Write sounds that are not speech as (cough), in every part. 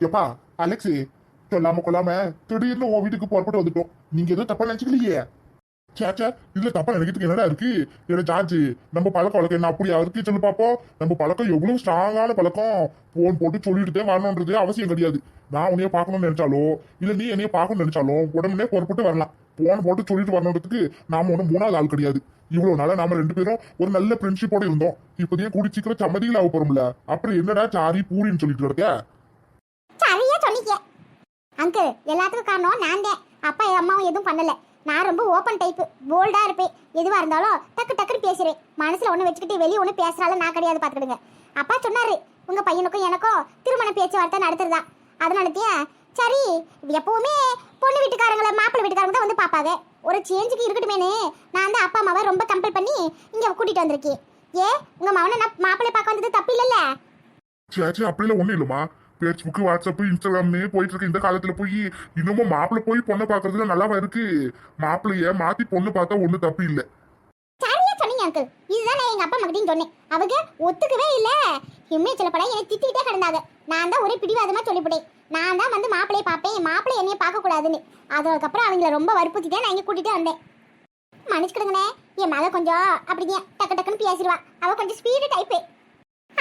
எப்பா அலெக்ஸ் சொல்லாம கொள்ளாம திடீர்னு உன் வீட்டுக்கு புறப்பட்டு வந்துட்டோம். நீங்க எதுவும் தப்பா நினைச்சுக்கலையே? சேச்சா இதுல தப்பா நினைக்கிறதுக்கு என்னடா இருக்கு? என்ன ஜார்ஜ் நம்ம பழக்க வழக்கம் என்ன? அப்படியா? இருக்கு சொல்லு பாப்போம். நம்ம பழக்கம் எவ்வளவு ஸ்ட்ராங்கான பழக்கம்? போன் போட்டு சொல்லிட்டுதே வரணுன்றது அவசியம் கிடையாது. நான் உன்னைய பார்க்கணும்னு நினைச்சாலோ இல்ல நீ என்னைய பார்க்கணும்னு நினைச்சாலும் உடனே புறப்பட்டு வரலாம். போன் போட்டு சொல்லிட்டு வரணுன்றதுக்கு நாம ஒன்றும் மூணாவது ஆள் கிடையாது. இவ்வளவு நாளா நாம ரெண்டு பேரும் ஒரு நல்ல ஃப்ரெண்ட்ஷிப்போட இருந்தோம். இப்போதையும் கூடி சீக்கிரம் சம்மதிகள் ஆக போறோம்ல. அப்புறம் என்னடா சாரி பூரின்னு சொல்லிட்டு இருக்க அங்கிள் எல்லாத்துக்கும் காரணம் நான் தான் அப்பா அம்மாவும் எதுவும் பண்ணல. நான் ரொம்ப ஓப்பன் டைப் போல்டா இருப்பேன். எதுவாக இருந்தாலும் டக்கு டக்குன்னு பேசுறேன் மனசுல ஒண்ணு வச்சுக்கிட்டு வெளியே ஒன்று பேசுகிறாலும் நான் கிடையாது பார்த்துக்கிடுங்க அப்பா சொன்னாரு உங்க பையனுக்கும் எனக்கும் திருமண பேச்சுவார்த்தை நடத்துறதா? அதனாலத்தையே சரி எப்பவுமே பொண்ணு வீட்டுக்காரங்கள மாப்பிள்ளை வீட்டுக்காரங்க தான் வந்து பார்ப்பாங்க ஒரு சேஞ்சுக்கு இருக்கட்டுமேனு நான் வந்து அப்பா அம்மாவை ரொம்ப கம்பல் பண்ணி இங்க கூட்டிட்டு வந்திருக்கேன். ஏ உங்க மகனை நான் மாப்பிள்ளை பார்க்க வந்தது தப்பு இல்லைல்ல? சேச்சி அப்படிலாம் ஒன்றும் இல்லைம்மா. ஃபேஸ்புக் வாட்ஸ்அப் இன்ஸ்டாகிராம்னு போயிட்டு இருக்க இந்த காலத்துல போய். இன்னமும் மாப்பிள்ளை போய் பொண்ணை பாக்குறதுல நல்லாவா இருக்கு? மாப்பிள்ளைய மாத்தி பொண்ணு பார்த்தா ஒண்ணு தப்பு இல்லை. சரியா சொன்னீங்க அங்கிள் இதுதான் நான் எங்க அப்பா மகிட்டின்னு சொன்னேன். அவங்க ஒத்துக்கவே இல்ல. இம்மைச்சல படம் என்னை திட்டிக்கிட்டே கிடந்தாங்க. நான் தான் ஒரே பிடிவாதமாக சொல்லிவிட்டேன் நான் தான் வந்து மாப்பிளைய பார்ப்பேன். மாப்பிள்ளை என்னையை பார்க்கக்கூடாதுன்னு. அதுக்கப்புறம் அவங்கள ரொம்ப வற்புறுத்திட்டே நான் இங்க கூட்டிட்டு வந்தேன். மன்னிச்சுக்கிடுங்கண்ணே என் மக கொஞ்சம் அப்படிங்க டக்கு டக்குன்னு பேசிடுவா. அவ கொஞ்சம் ஸ்பீடு டைப்பு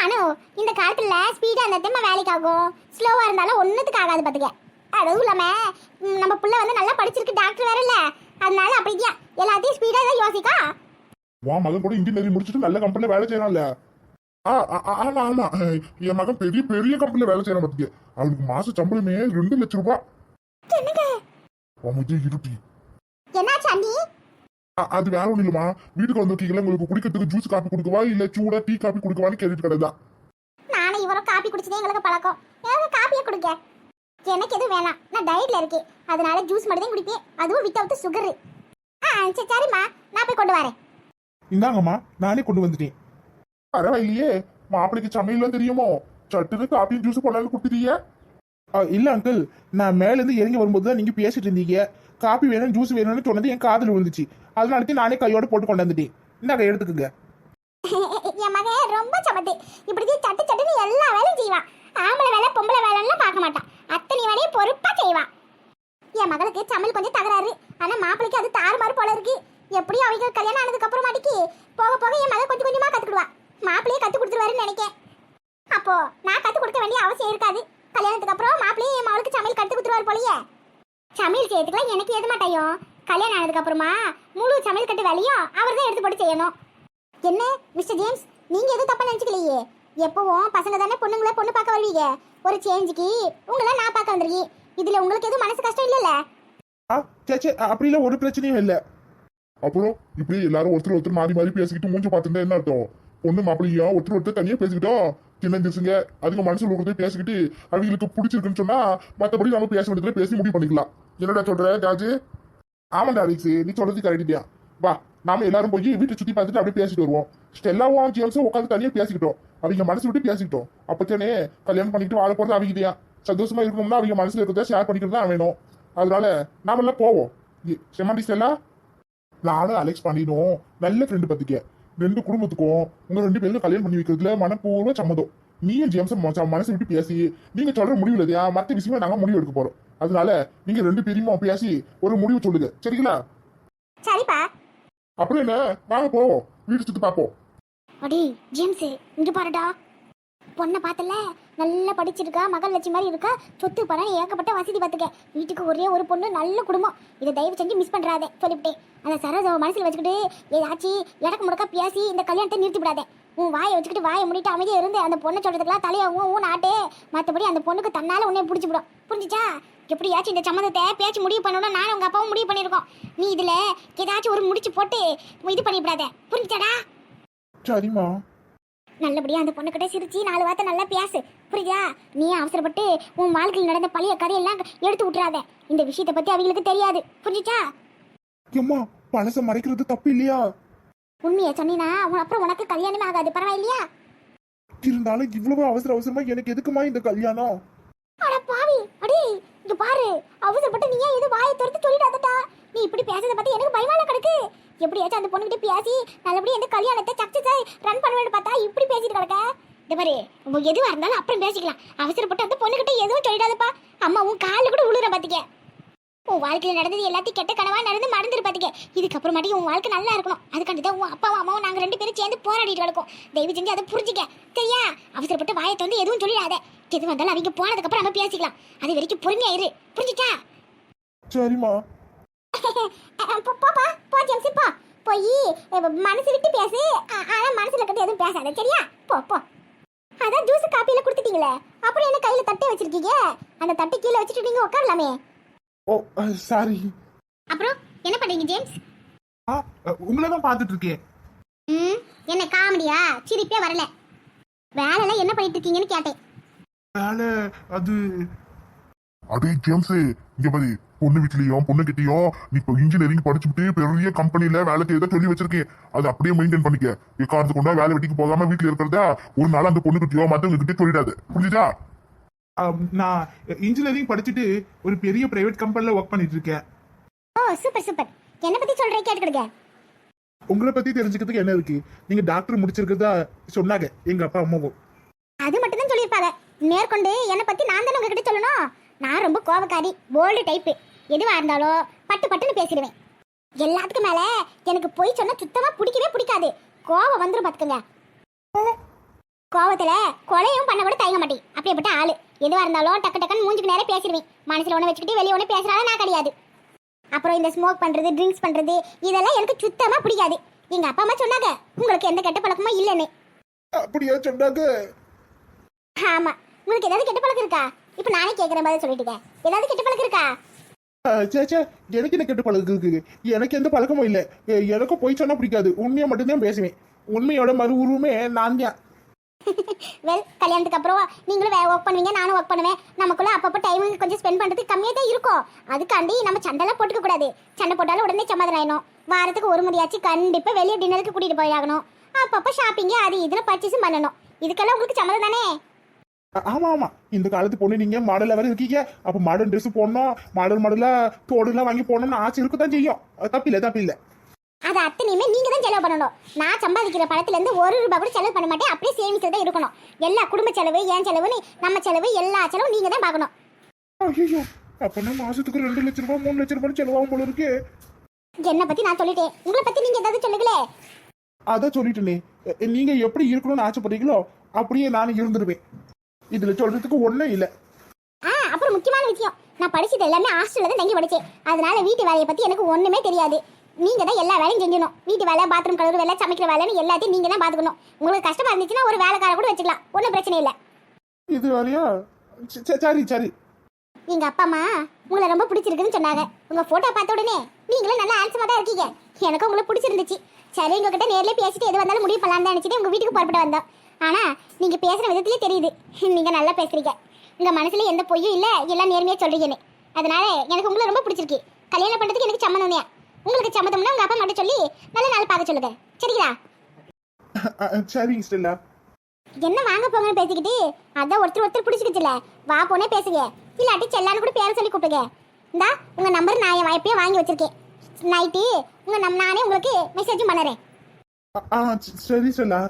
அனு இந்த காலத்துல ஸ்பீடா இருந்தா தான் வேலைக்கு ஆகும். ஸ்லோவா இருந்தாலும் ஒண்ணுத்துக்கு ஆகாது பாத்துக்க. அதுவும் இல்லாம நம்ம புள்ள வந்து நல்லா படிச்சிருக்கு டாக்டர் வேற இல்ல. அதனால அப்படியா எல்லாத்தையும் ஸ்பீடா தான் யோசிக்கா? உன் மகன் கூட இன்ஜினியரிங் முடிச்சுட்டு நல்ல கம்பெனில வேலை செய்யறான்ல ஆமா ஆமா. என் மகன் பெரிய பெரிய கம்பெனில வேலை செய்யறான் பாத்துக்க. அவனுக்கு மாச சம்பளமே ரெண்டு லட்சம் ரூபாய் என்னங்க? இருட்டி என்னாச்சு அண்ணி? அது வேற ஒண்ணு இல்லம்மா. வீட்டுக்கு வந்திருக்கீங்களா? உங்களுக்கு குடிக்கிறதுக்கு ஜூஸ் காப்பி கொடுக்கவா? இல்ல சூடா டீ காப்பி கொடுக்கவான்னு கேட்டுட்டு கிடதான் நானும் இவரும் காப்பி குடிச்சதே எங்களுக்கு பழக்கம். எனக்கு காப்பியை கொடுங்க. எனக்கு எதுவும் வேணாம். நான் டயட்ல இருக்கேன். அதனால ஜூஸ் மட்டும் தான் குடிப்பேன். அதுவும் வித்தவுட் சுகர் ஆ சரி சரிம்மா. நான் போய் கொண்டு வரேன். இந்தாங்கம்மா. நானே கொண்டு வந்துட்டேன். பரவாயில்லையே. மாப்பிளைக்கு சமையல்லாம் தெரியுமோ? சட்டுன்னு காப்பியும் ஜூஸ் கொண்டாந்து கொடுத்துட்டீங்க இல்ல அங்கிள் நான் மேல இருந்து இறங்கி வரும்போது தான் நீங்க பேசிட்டு இருந்தீங்க. காபி வேணும் ஜூஸ் வேணும்னு சொன்னது என் காதில் விழுந்துச்சு. அதனால நானே கையோட போட்டு கொண்டு வந்துட்டேன் இந்தாங்க எடுத்துக்குங்க. (laughs) என் மகன் ரொம்ப சமத்து. இப்படி சட்டு சட்டுன்னு எல்லா வேலையும் செய்வான். ஆம்பளை வேலை பொம்பளை வேலைன்னு பார்க்க மாட்டான். அத்தனை வேலையும் பொறுப்பா செய்வான். என் மகளுக்கு சமையல் கொஞ்சம் தகராறு. ஆனா மாப்பிளைக்கு அது தாறுமாறு போல இருக்கு. எப்படியும் அவங்க கல்யாணம் ஆனதுக்கு அப்புறம் மாட்டிக்கு போக போக என் மகள் கொஞ்சம் கொஞ்சமா கத்துக்கிடுவா மாப்பிளையே கத்து கொடுத்துருவாருன்னு நினைக்கேன். அப்போ நான் கத்து கொடுக்க வேண்டிய அவசியம் இருக்காது. கல்யாணத்துக்கு அப்புறம் மாப்பிள்ளையும் என் மகளுக்கு சமையல் கற்று கொடுத்துருவார் போலயே. சமையல் செய்யறதுக்குலாம் எனக்கு எது மாட்டாயோ? கல்யாணம் ஆனதுக்கு அப்புறமா முழு சமையல் கட்டு வேலையும் அவர் தான் எடுத்து போட்டு செய்யணும். என்ன மிஸ்டர் ஜேம்ஸ்? நீங்க எதுவும் தப்பா நினைச்சுக்கலையே? எப்பவும் பசங்க தானே பொண்ணுங்கள பொண்ணு பார்க்க வருவீங்க. ஒரு சேஞ்சுக்கு உங்களை நான் பார்க்க வந்திருக்கேன். இதுல உங்களுக்கு எதுவும் மனசு கஷ்டம் இல்லைல்ல? ஆ சேச்சே அப்படிலாம் ஒரு பிரச்சனையும் இல்லை. அப்புறம் இப்படி எல்லாரும் ஒருத்தர் ஒருத்தர் மாறி மாறி பேசிக்கிட்டு மூஞ்சி பார்த்துருந்தா என்ன அர்த்தம்? பொண்ணு மாப்பிள்ளையா ஒருத்தர் ஒருத்தர் தனியா பேசிக்கிட்டோம்? சின்ன திசுங்க அதுக்கு மனசுல இருக்கிறதே பேசிக்கிட்டு அவங்களுக்கு பிடிச்சிருக்குன்னு சொன்னா மற்றபடி நம்ம பேச வேண்டியதுல பேசி முடிவு பண்ணிக்கலாம். என்னடா சொல்ற ஜாஜு ஆமாண்டா அலிக்ஸ் நீ சொல்றது கரெக்டியா வா நாம எல்லாரும் போய் வீட்டை சுத்தி பார்த்துட்டு அப்படியே பேசிட்டு வருவோம். ஸ்டெல்லாவும் ஜேம்ஸும் உட்காந்து தனியாக பேசிக்கிட்டோம். அவங்க மனசு விட்டு பேசிக்கிட்டோம். அப்பத்தானே கல்யாணம் பண்ணிக்கிட்டு வாழ போறது அவங்ககிட்டயா சந்தோஷமா இருக்கணும்னா அவங்க மனசுல இருக்கிறத ஷேர் பண்ணிக்கிறது தான் வேணும். அதனால நாம எல்லாம் போவோம் செம்மாண்டி ஸ்டெல்லா? நானும் அலெக்ஸ் பண்ணிடும் நல்ல ஃப்ரெண்டு பார்த்துக்கேன் ரெண்டு குடும்பத்துக்கும் உங்க ரெண்டு பேரும் கல்யாணம் பண்ணி வைக்கிறதுல மனப்பூர்வ சம்மதம். நீயும் ஜேம்ஸ் மனசு விட்டு பேசி நீங்க சொல்ற முடிவு இல்லையா? மத்த விஷயமா நாங்க முடிவு எடுக்க போறோம். அதனால நீங்க ரெண்டு பேரையுமா பேசி ஒரு முடிவு சொல்லுங்க. சரிங்களா? சரிப்பா. அப்புறம் என்ன? வாங்க போவோம். வீடு சுத்தி பார்ப்போம். அடி ஜேம்ஸ் இங்க பாருடா. பொண்ணை பார்த்தல நல்லா படிச்சிருக்கா மகள் லட்சுமி மாதிரி இருக்கா சொத்து பணம் ஏகப்பட்ட வசதி பார்த்துக்க. வீட்டுக்கு ஒரே ஒரு பொண்ணு நல்ல குடும்பம். இதை தயவு செஞ்சு மிஸ் பண்ணுறாதே சொல்லிவிட்டேன். அந்த சரோஜாவை மனசில் வச்சுக்கிட்டு ஏதாச்சும் இடக்கு முடக்கா பேசி இந்த கல்யாணத்தை நிறுத்தி விடாதே உன் வாயை வச்சுக்கிட்டு வாயை முடிட்டு அமைதியாக இருந்து அந்த பொண்ணை சொல்கிறதுக்கெல்லாம் தலையாகவும் ஊன் ஆட்டே. மற்றபடி அந்த பொண்ணுக்கு தன்னால உன்னை பிடிச்சி புரிஞ்சிச்சா? எப்படியாச்சும் இந்த சம்மந்தத்தை பேச்சு முடிவு பண்ணணும் நானும் உங்கள் அப்பாவும் முடிவு பண்ணியிருக்கோம். நீ இதில் ஏதாச்சும் ஒரு முடிச்சு போட்டு இது பண்ணிவிடாத. புரிஞ்சுச்சாடா? சரிம்மா. நல்லபடியா அந்த பொண்ணுகிட்ட சிரிச்சு நாலு வார்த்தை நல்லா பேசு. புரியுதா? நீ அவசரப்பட்டு உன் வாழ்க்கையில் நடந்த பழைய கதையெல்லாம் எடுத்து விட்டுறாத. இந்த விஷயத்தை பத்தி அவங்களுக்கு தெரியாது. புரிஞ்சுச்சா? ஏம்மா பழச மறைக்கிறது தப்பு இல்லையா? உண்மையை சொன்னீனா அப்புறம் உனக்கு கல்யாணமே ஆகாது பரவாயில்லையா? இருந்தாலும் இவ்வளவு அவசர அவசரமா எனக்கு எதுக்குமா இந்த கல்யாணம்? அட பாவி அடி இங்க பாரு. அவசரப்பட்டு நீ ஏன் இது வாயை திறந்து சொல்லிடாதடா. நீ இப்படி பேசுறத பத்தி எனக்கு பயமால கிடக்கு. எப்படியாச்சும் அந்த பொண்ணுகிட்ட பேசி நல்லபடியா இந்த கல்யாணத்தை சக்சஸ் ரன் பண்ணுவேன்னு பார்த்தா இப்படி பேசிட்டு கிடக்க? இந்த மாதிரி உங்களுக்கு எதுவா இருந்தாலும் அப்புறம் பேசிக்கலாம். அவசரப்பட்டு அந்த பொண்ணுகிட்ட எதுவும் சொல்லிடாதப்பா. அம்மா உன் காலில் கூட உழுற பாத்துக்க. உன் வாழ்க்கையில் நடந்தது எல்லாத்தையும் கெட்ட கனவா நடந்து மறந்துரு பாத்துக்க. இதுக்கப்புறமாட்டி உன் வாழ்க்கை நல்லா இருக்கணும். அதுக்காண்டி தான் உன் அப்பாவும் அம்மாவும் நாங்கள் ரெண்டு பேரும் சேர்ந்து போராடிட்டு கிடக்கும். தயவு செஞ்சு அதை புரிஞ்சுக்க. சரியா? அவசரப்பட்டு வாயை வந்து எதுவும் சொல்லிடாத. எது வந்தாலும் அவங்க போனதுக்கப்புறம் நம்ம பேசிக்கலாம். அது வரைக்கும் பொறுமையாயிரு புரிஞ்சுச்சா? சரிம்மா. போப்பா போ ஜெம்சி போ போய் மனசு விட்டு பேசு. ஆனா மனசுல கட்டி எதுவும் பேசாத சரியா? போ போ. அதான் ஜூஸ் காப்பியில கொடுத்துட்டீங்களே. அப்புறம் என்ன கையில தட்டை வச்சிருக்கீங்க? அந்த தட்டை கீழே வச்சுட்டு நீங்க உட்காரலாமே. ஓ சாரி அப்புறம் என்ன பண்றீங்க ஜேம்ஸ்? ஆ உங்களை தான் பார்த்துட்டு இருக்கேன் ம் என்ன காமெடியா? சிரிப்பே வரல. வேலைலாம் என்ன பண்ணிட்டு இருக்கீங்கன்னு கேட்டேன். வேலை அது அடே ஜேம்ஸ் இங்க பாரு. பொண்ணு வீட்லயும் பொண்ணு கிட்டயும் நீ இப்போ இன்ஜினியரிங் படிச்சுட்டு பெரிய கம்பெனில வேலை செய்யறத சொல்லி வச்சிருக்கேன். அது அப்படியே மெயின்டைன் பண்ணிக்க. எக்காரத்து கொண்டா வேலை வெட்டிக்கு போகாம வீட்டுல இருக்கிறதா ஒரு நாள் அந்த பொண்ணு கிட்டயோ மத்தவங்க கிட்டே சொல்லிடாது. புரிஞ்சுதா? நான் இன்ஜினியரிங் படிச்சுட்டு ஒரு பெரிய பிரைவேட் கம்பெனில ஒர்க் பண்ணிட்டு இருக்கேன். ஓ சூப்பர் சூப்பர். என்ன பத்தி சொல்றேன் கேட்டுக்கிடுங்க. உங்களை பத்தி தெரிஞ்சுக்கிறதுக்கு என்ன இருக்கு? நீங்க டாக்டர் முடிச்சிருக்கிறதா சொன்னாங்க எங்க அப்பா அம்மாவும். அது மட்டும் தான் சொல்லியிருப்பாங்க. மேற்கொண்டு என்னை பத்தி நான் தானே உங்ககிட்ட சொல்லணும்? நான் ரொம்ப கோபக்காரி போல்டு டைப்பு எதுவா இருந்தாலும் பட்டு பட்டுன்னு பேசிடுவேன். எல்லாத்துக்கும் மேல எனக்கு பொய் சொன்னா சுத்தமா பிடிக்கவே பிடிக்காது. கோபம் வந்துரும் பாத்துக்கோங்க. கோவத்துல கொலையும் பண்ண கூட தயங்க மாட்டேன். அப்படியேப்பட்ட ஆளு. எதுவா இருந்தாலும் டக்கு டக்குன்னு மூஞ்சுக்கு நேரம் பேசிடுவேன். மனசுல ஒண்ணு வச்சுக்கிட்டு வெளியே ஒண்ணு பேசுறாலும் நான் கிடையாது. அப்புறம் இந்த ஸ்மோக் பண்றது ட்ரிங்க்ஸ் பண்றது இதெல்லாம் எனக்கு சுத்தமா பிடிக்காது. எங்க அப்பா அம்மா சொன்னாங்க உங்களுக்கு எந்த கெட்ட பழக்கமும் இல்லைன்னு. அப்படியா சொன்னாங்க? ஆமா. உங்களுக்கு ஏதாவது கெட்ட பழக்கம் இருக்கா? இப்போ நானே கேக்குற மாதிரி சொல்லிட்டுங்க ஏதாவது கெட்ட பழக்கம் இருக்கா? ஆ, சே சே எனக்கு என்ன கெட்ட பழக்கம் இருக்குது எனக்கு எந்த பழக்கமும் இல்லை. எ- எனக்கும் போய் சொன்னா பிடிக்காது. உண்மையை மட்டும்தான் பேசுவேன். உண்மையோட மறு உருவமே நான் தான். (laughs) வெல் கல்யாணத்துக்கு அப்புறம் நீங்களும் ஒர்க் பண்ணுவீங்க நானும் ஒர்க் பண்ணுவேன். நமக்குள்ள அப்பப்போ டைம் கொஞ்சம் ஸ்பெண்ட் பண்றதுக்கு கம்மியாக தான் இருக்கும். அதுக்காண்டி நம்ம சண்டைலாம் போட்டுக்க கூடாது. சண்டை போட்டாலும் உடனே சமாதானம் ஆயிடும் வாரத்துக்கு ஒரு முறையாச்சும் கண்டிப்பா வெளியே டின்னருக்கு கூட்டிட்டு போயாகணும். அப்பப்போ ஷாப்பிங் அது இதுல பர்ச்சேஸும் பண்ணணும். இதுக்கெல்லாம் உங்களுக்கு சம்மதம் தானே? ஆமா ஆமா. இந்த காலத்து பொண்ணு நீங்க மாடல்ல வர இருக்கீங்க. அப்ப மாடர்ன் Dress போடணும். மாடல் மாடலா தோடுலாம் வாங்கி போடணும்னு ஆசை இருக்க தான் செய்யும். அது தப்பில்லை தப்பில்லை அது அத்தனையுமே நீங்க தான் செலவு பண்ணணும். நான் சம்பாதிக்கிற பணத்துல இருந்து ஒரு ரூபாய் கூட செலவு பண்ண மாட்டேன். அப்படியே சேமிச்சு தான் இருக்கணும். எல்லா குடும்ப செலவு என் செலவுன்னு நம்ம செலவு எல்லா செலவும் நீங்க தான் பார்க்கணும். ஐயோ அப்பனா மாசத்துக்கு ரெண்டு லட்ச ரூபாய் மூணு லட்ச ரூபாய் செலவாகும் போல இருக்கு. என்னை பத்தி நான் சொல்லிட்டேன். உங்களை பத்தி நீங்க ஏதாவது சொல்லுங்களே. அதான் சொல்லிட்டேனே. நீங்க எப்படி இருக்கணும்னு ஆசைப்படுறீங்களோ அப்படியே நானும் இருந்துருவேன். இதுல சொல்றதுக்கு ஒண்ணும் இல்ல. ஆ அப்புறம் முக்கியமான விஷயம். நான் படிச்சது எல்லாமே ஹாஸ்டல்ல தான் தங்கி படிச்சேன். அதனால வீட்டு வேலையை பத்தி எனக்கு ஒண்ணுமே தெரியாது. நீங்க தான் எல்லா வேலையும் செஞ்சணும் வீட்டு வேலை பாத்ரூம் கழுவுற வேலை சமைக்கிற வேலைன்னு எல்லாத்தையும் நீங்க தான் பாத்துக்கணும். உங்களுக்கு கஷ்டமா இருந்துச்சுன்னா ஒரு வேலைக்கார கூட வச்சுக்கலாம். ஒன்றும் பிரச்சனை இல்லை. இது வரையா சரி சரி. எங்க அப்பா அம்மா உங்களை ரொம்ப பிடிச்சிருக்குன்னு சொன்னாங்க. உங்க போட்டோ பார்த்த உடனே நீங்களும் நல்லா ஹேண்ட்ஸமா தான் இருக்கீங்க. எனக்கு உங்களை பிடிச்சிருந்துச்சு. சரி உங்ககிட்ட நேர்ல பேசிட்டு எது வந்தாலும் முடிவு பண்ணலாம் நினைச்சிட்டு உங்க வீட்டுக்கு புறப்பட்டு வந்தோம். ஆனா நீங்க பேசுற விதத்திலே தெரியுது. நீங்க நல்லா பேசுறீங்க. உங்க மனசுல எந்த பொய்யும் இல்ல எல்லாம் நேர்மையா சொல்றீங்கன்னு. அதனால எனக்கு உங்களை ரொம்ப பிடிச்சிருக்கு. கல்யாணம் பண்றதுக்கு எனக்கு சம்மதம் தான் உங்களுக்கு சம்மதம்னா உங்க அப்பா மட்டும் சொல்லி நல்ல நாள் பார்க்க சொல்லுங்க. சரிங்களா? சரிங்க ஸ்டெல்லா. என்ன வாங்க போங்கன்னு பேசிக்கிட்டு அதான் ஒருத்தர் ஒருத்தர் பிடிச்சிக்கிச்சுல. வா போனே பேசுங்க. இல்லாட்டி செல்லான்னு கூட பேர சொல்லி கூப்பிடுங்க. இந்தா உங்க நம்பர் நான் என் வாய்ப்பே வாங்கி வச்சிருக்கேன். நைட்டு உங்க நம் நானே உங்களுக்கு மெசேஜும் பண்ணுறேன். சரி ஸ்டெல்லா.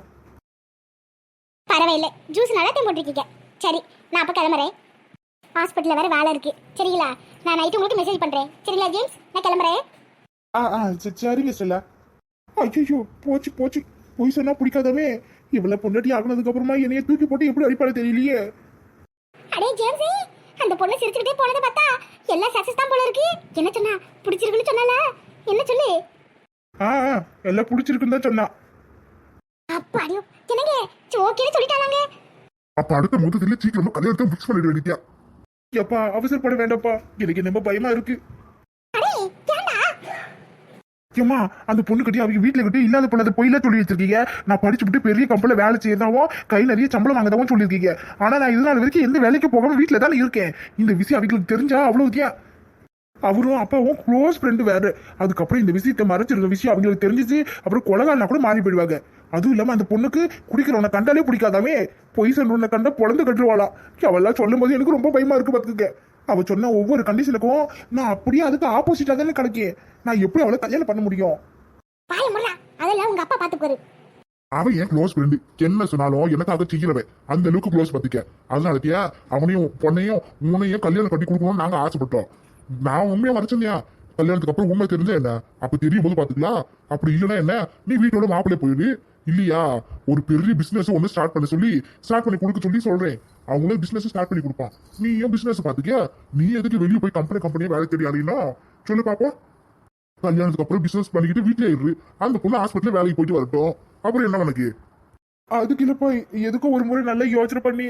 பரவாயில்ல. ஜூஸ் நல்லா டைம் போட்டிருக்கீங்க. சரி நான் அப்போ கிளம்புறேன். ஹாஸ்பிட்டலில் வேற வேலை இருக்கு. சரிங்களா? நான் நைட்டு உங்களுக்கு மெசேஜ் பண்ணுறேன் சரிங்களா ஜேம்ஸ் நான் கிளம்புறேன். ஆ ஆ ச- சரிங்க ஸ்டெல்லா ஐயோ போச்சு போச்சு. பொய் சொன்னா பிடிக்காதவே இவ்வளவு பொண்டாட்டி ஆகுனதுக்கு அப்புறமா என்னைய தூக்கி போட்டு எப்படி அடிப்பாடு தெரியலையே. அடே ஜேம்ஸி அந்த பொண்ணு சிரிச்சுக்கிட்டே போனதை பார்த்தா எல்லாம் சக்ஸஸ் தான் போல இருக்கு. என்ன சொன்னா? பிடிச்சிருக்குன்னு சொன்னால என்ன சொல்லு? ஆ ஆ, எல்லாம் பிடிச்சிருக்குன்னு தான் சொன்னா. அப்பாடியோ என்னங்க? ஓகேன்னு சொல்லிட்டாங்க அப்ப அடுத்த மொத்தத்துல சீக்கிரமா கல்யாணத்தை ஃபிக்ஸ் பண்ணிட வேண்டியா எப்பா அவசரப்பட வேண்டாம்ப்பா. எனக்கு ரொம்ப பயமா இருக்கு. ஏம்மா அந்த பொண்ணு கட்டி அவங்க வீட்டுல கட்டி இல்லாத பொண்ணு அதை பொய்ல சொல்லி வச்சிருக்கீங்க. நான் படிச்சுட்டு பெரிய கம்பெனில வேலை செய்யறதாவும் கை நிறைய சம்பளம் வாங்கதாவும் சொல்லியிருக்கீங்க. ஆனா நான் இது நாள் வரைக்கும் எந்த வேலைக்கு போகாம வீட்டுல தானே இருக்கேன். இந்த விஷயம் அவங்களுக்கு தெரிஞ்சா அவ்வளவு அவரும் அப்பாவும் க்ளோஸ் ஃப்ரெண்டு வேற. அதுக்கப்புறம் இந்த விஷயத்தை மறைச்சிருந்த விஷயம் அவங்களுக்கு தெரிஞ்சிச்சு. அப்புறம் கொலகாரனா கூட மாறி போயிடுவாங்க. அதுவும் இல்லாம அந்த பொண்ணுக்கு குடிக்கிறவனை கண்டாலே பிடிக்காதாமே? பொய் சொன்னவனை கண்டா பொழந்து கட்டுருவாளாம் அவெல்லாம் சொல்லும் போது எனக்கு ரொம்ப பயமா இருக்கு பாத்துக்க. அவ சொன்ன ஒவ்வொரு கண்டிஷனுக்கும் நான் அப்படியே அதுக்கு ஆப்போசிட்டா தானே கிடைக்கேன் நான் எப்படி அவளை கல்யாணம் பண்ண முடியும்? அதெல்லாம் உங்க அப்பா பாத்துப்பாரு. அவன் என் க்ளோஸ் ஃப்ரெண்டு என்ன சொன்னாலும் எனக்காக செய்கிறவன் அந்த அளவுக்கு க்ளோஸ் பத்திக்க. அதனாலத்தியா அவனையும் பொண்ணையும் உன்னையும் கல்யாணம் கட்டி கொடுக்கணும்னு நாங்க ஆசைப்பட்டோம். நான் உண்மையா மறைச்சேன்யா கல்யாணத்துக்கு அப்புறம் உண்மை தெரிஞ்சா என்ன? அப்ப தெரியும் போது பாத்துக்கலாம். அப்படி இல்லைன்னா என்ன? நீ வீட்டோட மாப்பிள்ளை போயிடு இல்லையா? ஒரு பெரிய பிசினஸ் ஒண்ணு ஸ்டார்ட் பண்ண சொல்லி ஸ்டார்ட் பண்ணி கொடுக்க சொல்லி சொல்றேன். அவங்களும் பிசினஸ் ஸ்டார்ட் பண்ணி கொடுப்பான். நீ ஏன் பிசினஸ் பாத்துக்க நீ எதுக்கு வெளியே போய் கம்பெனி கம்பெனியா வேலை தேடி அலையினா சொல்லு பாப்போம். கல்யாணத்துக்கு அப்புறம் பிசினஸ் பண்ணிக்கிட்டு வீட்லயே இரு. அந்த பொண்ணு ஹாஸ்பிட்டல் வேலைக்கு போயிட்டு வரட்டும். அப்புறம் என்ன உனக்கு? அதுக்கு இல்லப்பா எதுக்கும் ஒரு முறை நல்லா யோசனை பண்ணி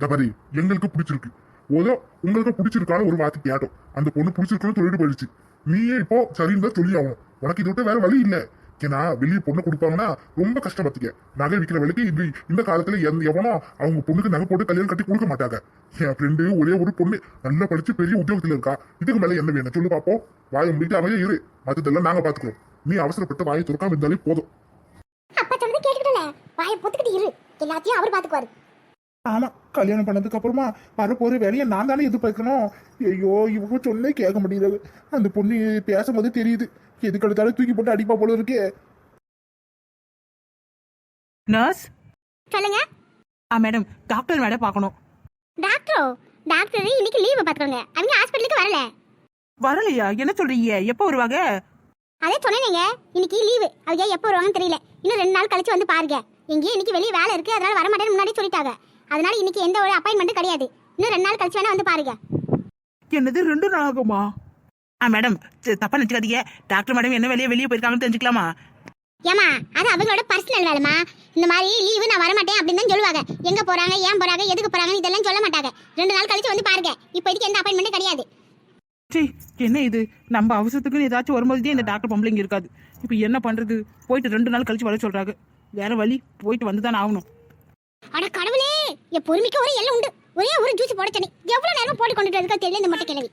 பாரு எங்களுக்கு பிடிச்சிருக்கு. ஓதோ உங்களுக்கு பிடிச்சிருக்கான்னு ஒரு வார்த்தை கேட்டோம். அந்த பொண்ணு பிடிச்சிருக்குன்னு சொல்லிட்டு போயிடுச்சு. நீயே இப்போ சரின்னு தான் சொல்லி ஆகும் உனக்கு இதை விட்டு வேற வழி இல்லை. ஏன்னா வெளியே பொண்ணு கொடுப்பாங்கன்னா ரொம்ப கஷ்டப்பட்டுக்க நகை விற்கிற விலைக்கு இப்படி இந்த காலத்துல எந்த எவனோ அவங்க பொண்ணுக்கு நகை போட்டு கல்யாணம் கட்டி கொடுக்க மாட்டாங்க. என் ஃப்ரெண்டு ஒரே ஒரு பொண்ணு. நல்லா படிச்சு பெரிய உத்தியோகத்துல இருக்கா. இதுக்கு மேல என்ன வேணும்? சொல்லு பாப்போம். வாயை முடிட்டு அமைய இரு. மத்ததெல்லாம் நாங்க பாத்துக்கிறோம். நீ அவசரப்பட்டு வாயை துறக்காம இருந்தாலே போதும். அப்பா சொன்னது கேட்டுக்கிட்டல வாயை பொத்துக்கிட்டு இரு. எல்லாத்தையும் அவர் பாத்துக்குவாரு. ஆமா கல்யாணம் பண்ணதுக்கு அப்புறமா வரப்போற வேலையை நான் தானே எதிர்பார்க்கணும். ஐயோ இவங்க சொன்னே கேட்க முடியல அந்த பொண்ணு பேசும்போது தெரியுது. எதுக்கு எடுத்தாலும் தூக்கி போட்டு அடிப்பா போல இருக்கு. நர்ஸ் சொல்லுங்க. ஆ மேடம் டாக்டர் மேடம் பார்க்கணும். டாக்டரோ டாக்டர் இன்னைக்கு லீவு பாத்துக்கோங்க அவங்க ஹாஸ்பிட்டலுக்கு வரல. வரலையா? என்ன சொல்றீங்க? எப்போ வருவாங்க? அதே சொன்னேங்க இன்னைக்கு லீவு அவங்க எப்போ வருவாங்கன்னு தெரியல. இன்னும் ரெண்டு நாள் கழிச்சு வந்து பாருங்க. எங்கேயும் இன்னைக்கு வெளியே வேலை இருக்கு. அதனால வர மாட்டேன்னு முன்னாடி சொல்லிட்டாங்க. அதனால இன்னைக்கு எந்த ஒரு அப்பாயின்மெண்ட் கிடையாது. இன்னும் ரெண்டு நாள் கழிச்சு வேணா வந்து பாருங்க. என்னது ரெண்டு நாள் ஆகுமா ஆ மேடம் சரி, தப்பா நினச்சிக்காதீங்க. டாக்டர் மேடம் என்ன வெளியே வெளியே போயிருக்காங்கன்னு தெரிஞ்சுக்கலாமா? ஏமா அது அவங்களோட பர்சனல் வேலைமா இந்த மாதிரி லீவு நான் வர மாட்டேன் அப்படின்னு தான் சொல்லுவாங்க. எங்க போறாங்க ஏன் போறாங்க எதுக்கு போறாங்க இதெல்லாம் சொல்ல மாட்டாங்க. ரெண்டு நாள் கழிச்சு வந்து பாருங்க. இப்போதைக்கு எந்த அப்பாயின்மெண்ட் கிடையாது. சரி என்ன இது? நம்ம அவசரத்துக்கு ஏதாச்சும் வரும்போது இந்த டாக்டர் பொம்பளைங்க இருக்காது. இப்போ என்ன பண்றது? போயிட்டு ரெண்டு நாள் கழிச்சு வர சொல்றாங்க. வேற வழி போயிட்டு வந்து தானே ஆகணும். அட கடவுளே என் பொறுமைக்கு ஒரே எல்லாம் உண்டு. ஒரே ஒரு ஜூஸ் போட சொன்னி எவ்வளவு நேரம் போட்டு கொண்டுட்டு இருக்கா தெரியல இந்த மட்டும் கிழவி.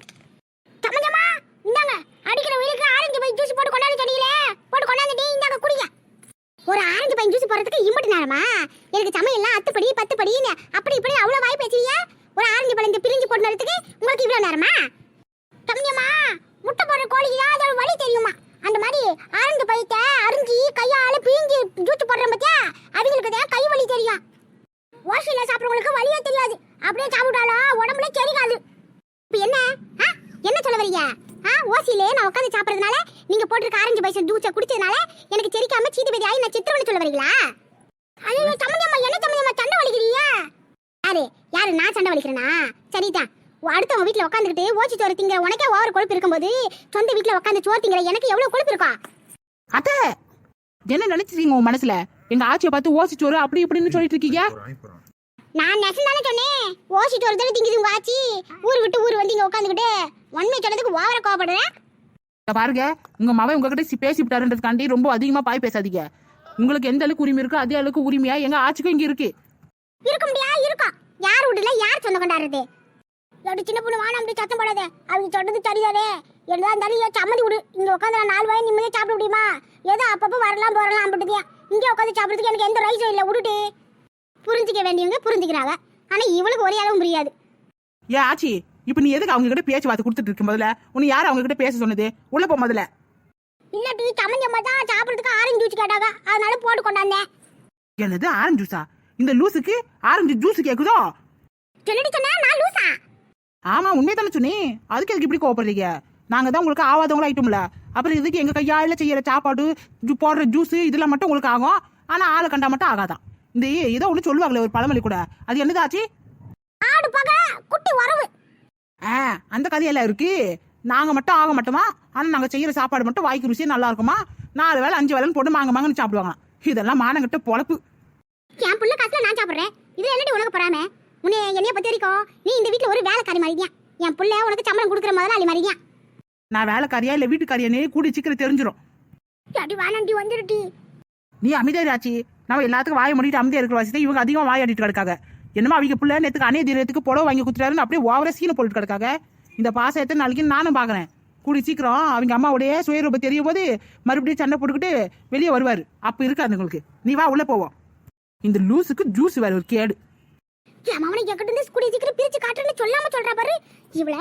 தம்மஞ்சம்மா இந்தாங்க. அடிக்கிற வெயிலுக்கு ஆரஞ்சு பை ஜூஸ் போட்டு கொண்டாந்து சொன்னீங்களே போட்டு கொண்டாந்து டீ இந்தாங்க குடிங்க. ஒரு ஆரஞ்சு பை ஜூஸ் போடுறதுக்கு இம்பட்டு நேரமா? எனக்கு சமையல்லாம் அத்து படி பத்து படின்னு அப்படி இப்படி அவ்வளவு வாய் பேசுவீங்க ஒரு ஆரஞ்சு பழம் பிரிஞ்சு போட்டு வரதுக்கு உங்களுக்கு இவ்வளவு நேரமா? தம்பியம்மா முட்டை போடுற கோழிக்கு தான் அதோட வழி தெரியுமா? அந்த மாதிரி ஆரஞ்சு பழத்தை அரிஞ்சு கையால பிழிஞ்சு ஜூஸ் போடுற பத்தியா? அவங்களுக்கு தான் கை வலி தெரியும் ஓசியில சாப்பிடுறவங்களுக்கு வழியே தெரியாது. அப்படியே சாப்பிட்டாலும் உடம்புல செரிக்காது இப்போ என்ன? ஆ? என்ன சொல்ல வரீங்க? ஆ ஓசியிலே நான் உட்காந்து சாப்பிடுறதுனால நீங்க போட்டிருக்க ஆரஞ்சு பைசா ஜூஸை குடிச்சதுனால எனக்கு செரிக்காம சீது பேதி ஆகி நான் சித்திரவனை சொல்ல வரீங்களா? ஐயோ சம்மந்தம்மா என்ன சம்மந்தம்மா சண்டை வலிக்கிறீங்க? யாரு? யாரு? நான் சண்டை வலிக்கிறேனா? சரிதான் அடுத்தவங்க வீட்ல உட்காந்துக்கிட்டு ஓச்சி சோறு திங்கிற உனக்கே ஓவர் கொழுப்பு இருக்கும்போது சொந்த வீட்ல உட்காந்து சோறு திங்கிற எனக்கு எவ்வளவு கொழுப்பு இருக்கும் அத்தை என்ன நினைச்சிருக்கீங்க உங்க மனசுல? எங்க ஆச்சியை பார்த்து ஓசிச்சோறு அப்படி இப்படின்னு சொல்லிட்டு இருக்கீங்க? நான் நெசந்தானே சொன்னேன் ஓசி சோறு தானே திங்குது உங்க ஆச்சி. ஊர் விட்டு ஊர் வந்து இங்க உட்காந்துக்கிட்டு உண்மை சொன்னதுக்கு ஓவர கோவப்படுறேன் பாருங்க உங்க மவன் உங்ககிட்ட பேசிவிட்டாருன்றதுக்காண்டி ரொம்ப அதிகமா பாய் பேசாதீங்க. உங்களுக்கு எந்த அளவுக்கு உரிமை இருக்கோ அதே அளவுக்கு உரிமையா எங்க ஆச்சிக்கும் இங்க இருக்கு. இருக்க முடியா? இருக்கும் யார் வீட்டுல யார் சொந்த கொண்டாடுறது? எப்படி சின்ன பொண்ணு வானம் அப்படி சத்தம் போடாத. அவங்க சொல்றது சரிதானே? என்னதான் இருந்தாலும் ஏன் சம்மதி விடு இங்க உட்காந்து நான் நாலு வாய் நிம்மதியா சாப்பிட முடியுமா? ஏதோ அப்பப்போ வரலாம் போறலாம் அப்படியா இங்க உட்காந்து சாப்பிடுறதுக்கு எனக்கு எந்த ரைஸும் இல்லை விட்டுட்டு புரிஞ்சுக்க வேண்டியவங்க புரிஞ்சுக்கிறாங்க. ஆனா இவளுக்கு ஒரே அளவும் புரியாது. ஏ ஆச்சி இப்ப நீ எதுக்கு அவங்க கிட்ட பேச்சு வார்த்தை கொடுத்துட்டு இருக்க முதல்ல? உன்னை யார் அவங்க கிட்ட பேச சொன்னது? உள்ள போ முதல்ல. இல்லாட்டி சம்மந்தம்மா தான் சாப்பிடுறதுக்கு ஆரஞ்சு ஜூஸ் கேட்டாங்க. அதனால போட்டு கொண்டாந்தேன். என்னது ஆரஞ்சு ஜூஸா இந்த லூசுக்கு ஆரஞ்சு ஜூஸ் கேக்குதோ? சொல்லிட்டு சொன்னா? நான் லூசா? ஆமா உண்மையை தானே சொன்னேன் அதுக்கு எதுக்கு இப்படி கோவப்படுறீங்க? நாங்க தான் உங்களுக்கு ஆவாதவங்களா ஆயிட்டோம்ல. அப்புறம் இதுக்கு எங்க கையால செய்யற சாப்பாடு ஜு- போடுற ஜூஸ் இதெல்லாம் மட்டும் உங்களுக்கு ஆகும். ஆனா ஆளை கண்டா மட்டும் ஆகாதான் இந்த ஏதோ ஒண்ணு சொல்லுவாங்களே ஒரு பழமொழி கூட. அது என்னதாச்சு ஆடு பக குட்டி உறவு. ஆ அந்த கதையெல்லாம் இருக்கு. நாங்க மட்டும் ஆக மாட்டோமா? ஆனா நாங்க செய்யற சாப்பாடு மட்டும் வாய்க்கு ருசியா நல்லா இருக்குமா? நாலு வேளை அஞ்சு வேலைன்னு போட்டு மாங்க மாங்கன்னு சாப்பிடுவாங்க இதெல்லாம் மானங்கிட்ட பொழப்பு. என் புள்ள காசுல நான் சாப்பிடுறேன். இது என்னடி உனக்கு பொறாம? உன்னை என்னைய பத்தி வரைக்கும் நீ இந்த வீட்ல ஒரு வேலைக்காரி மாதிரியா என் புள்ள உனக்கு சம்பளம் கொடுக்குற முதலாளி மாதிரியா நான் வேலைக்காரியா இல்ல வீட்டுக்காரியானே கூடி சீக்கிரம் தெரிஞ்சிரும். அடி வானண்டி வந்துடுடி நீ அமைதியாச்சு நம்ம எல்லாத்துக்கும் வாய முடிட்டு அமைதியாக இருக்கிற வாசி இவங்க அதிகமாக வாயாடிட்டு கிடக்காங்க. என்னமா அவங்க பிள்ளை நேற்றுக்கு அணைய தீரத்துக்கு புடவை வாங்கி கொடுத்துட்டாருன்னு அப்படியே ஓவரா சீனை போட்டு கிடக்காங்க. இந்த பாசம் எத்தனை நாளைக்கு நானும் பார்க்குறேன். கூடி சீக்கிரம் அவங்க அம்மாவுடைய சுயரூபம் தெரியும் போது மறுபடியும் சண்டை போட்டுக்கிட்டு வெளியே வருவார். அப்போ இருக்காது உங்களுக்கு. நீ வா உள்ளே போவோம். இந்த லூசுக்கு ஜூஸ் வேற ஒரு கேடு. அவனை மவனை என்கிட்ட இருந்து கூடிய சீக்கிரம் பிரிச்சு காட்டுறேன்னு சொல்லாம சொல்றா பாரு. இவள